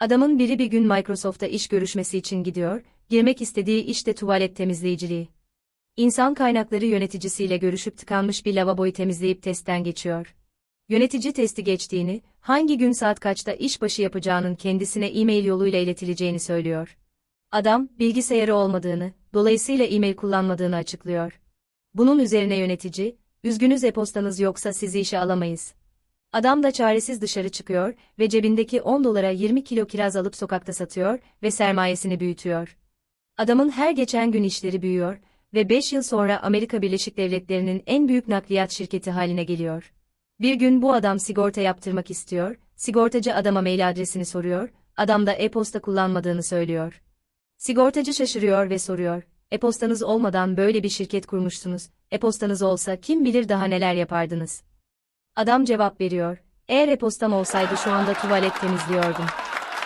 Adamın biri bir gün Microsoft'a iş görüşmesi için gidiyor, girmek istediği iş de tuvalet temizleyiciliği. İnsan kaynakları yöneticisiyle görüşüp tıkanmış bir lavaboyu temizleyip testten geçiyor. Yönetici testi geçtiğini, hangi gün saat kaçta iş başı yapacağının kendisine e-mail yoluyla iletileceğini söylüyor. Adam, bilgisayarı olmadığını, dolayısıyla e-mail kullanmadığını açıklıyor. Bunun üzerine yönetici, üzgünüz e-postanız yoksa sizi işe alamayız. Adam da çaresiz dışarı çıkıyor ve cebindeki 10 dolara 20 kilo kiraz alıp sokakta satıyor ve sermayesini büyütüyor. Adamın her geçen gün işleri büyüyor ve 5 yıl sonra Amerika Birleşik Devletleri'nin en büyük nakliyat şirketi haline geliyor. Bir gün bu adam sigorta yaptırmak istiyor, sigortacı adama mail adresini soruyor, adam da e-posta kullanmadığını söylüyor. Sigortacı şaşırıyor ve soruyor, e-postanız olmadan böyle bir şirket kurmuşsunuz, e-postanız olsa kim bilir daha neler yapardınız. Adam cevap veriyor, eğer e-postam olsaydı şu anda tuvalet temizliyordum.